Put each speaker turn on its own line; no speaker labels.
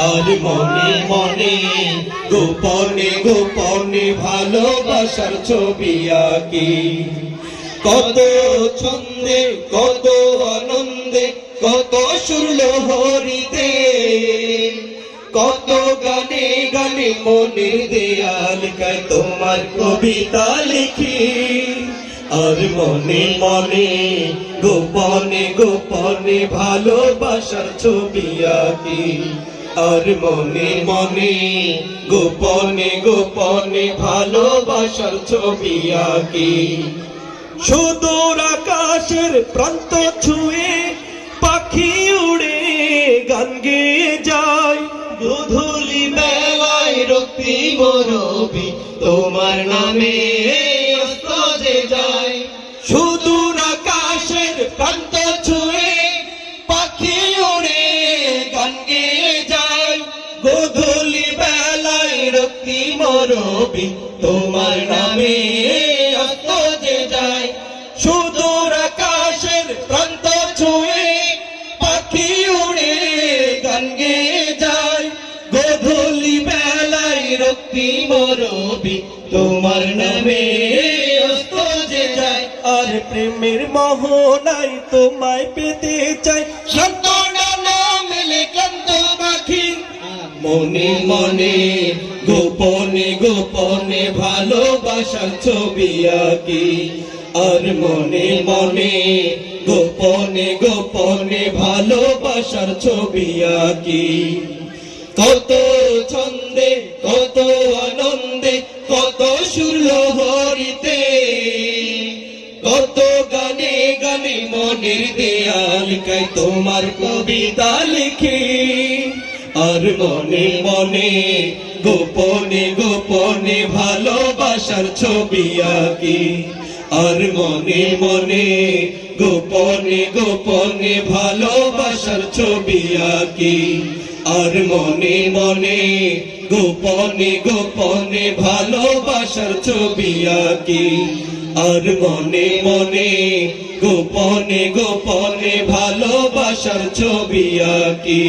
আর মনে মনে, গোপনে গোপনে ভালোবাসার ছবি আঁকি। কত ছন্দে, কত আনন্দে, কত সুরল হরিতে। কত গানে গানে মনের দেয়াল কায় তোমার কবিতা লিখি। আর মনে মনে, গোপনে গোপনে ভালোবাসার ছবি আঁকি। আর মনে মনে গোপনে গোপনে ভালোবাসার ছবি আঁকি। সুদূর আকাশের প্রান্ত ছুঁয়ে পাখি উড়ে গান গেয়ে যায়। গধূলি বেলায় রক্তি মরবি তোমার নামে বেলায় রক্তি মরবি, তোমার নামে যে যায়। সুদূর আকাশের প্রান্ত ছুঁয়ে পাখি উড়ে যায়। গধূলি বেলায় তোমার নামে অস্ত যে যায়। আর প্রেমের মোহনাই তোমায় পেতে চাই। সত্য মনে মনে, গোপনে গোপনে ভালোবাসার ছবি আঁকি। আর মনে মনে, গোপনে গোপনে ভালোবাসার ছবি আঁকি। কত ছন্দে, কত আনন্দে, কত সুরল হরিতে, কত গানে গানে মনের দেয়াল কাই তোমার কবিতা লিখি। আর মনে মনে গোপনে গোপনে ভালোবাসার ছবি আঁকি। আর মনে মনে গোপনে গোপনে ভালোবাসার ছবি আঁকি। আর মনে মনে, গোপনে গোপনে ভালোবাসার ছবি আঁকি। আর মনে মনে গোপনে গোপনে ভালোবাসার ছবি আঁকি।